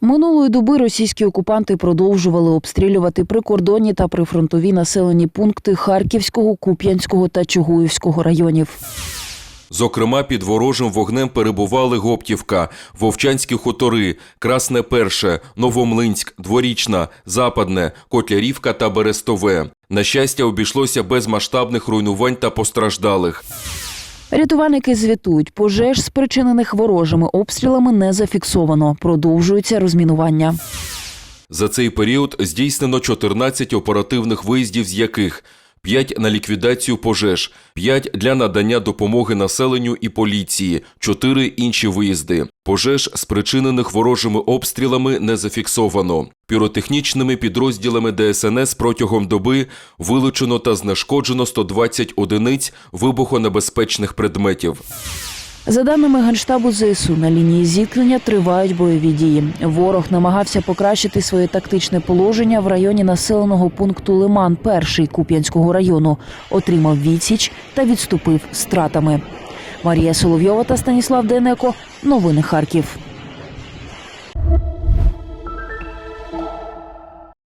Минулої доби російські окупанти продовжували обстрілювати прикордонні та прифронтові населені пункти Харківського, Куп'янського та Чугуївського районів. Зокрема, під ворожим вогнем перебували Гоптівка, Вовчанські хутори, Красне Перше, Новомлинськ, Дворічна, Западне, Котлярівка та Берестове. На щастя, обійшлося без масштабних руйнувань та постраждалих. Рятувальники звітують, пожеж, спричинених ворожими обстрілами, не зафіксовано. Продовжується розмінування. За цей період здійснено 14 оперативних виїздів, з яких 5 на ліквідацію пожеж, 5 для надання допомоги населенню і поліції, 4 інші виїзди. Пожеж, спричинених ворожими обстрілами, не зафіксовано. Піротехнічними підрозділами ДСНС протягом доби вилучено та знешкоджено 120 одиниць вибухонебезпечних предметів. За даними Генштабу ЗСУ, на лінії зіткнення тривають бойові дії. Ворог намагався покращити своє тактичне положення в районі населеного пункту Лиман, перший Куп'янського району, отримав відсіч та відступив стратами. Марія Соловйова та Станіслав Денеко. Новини Харків.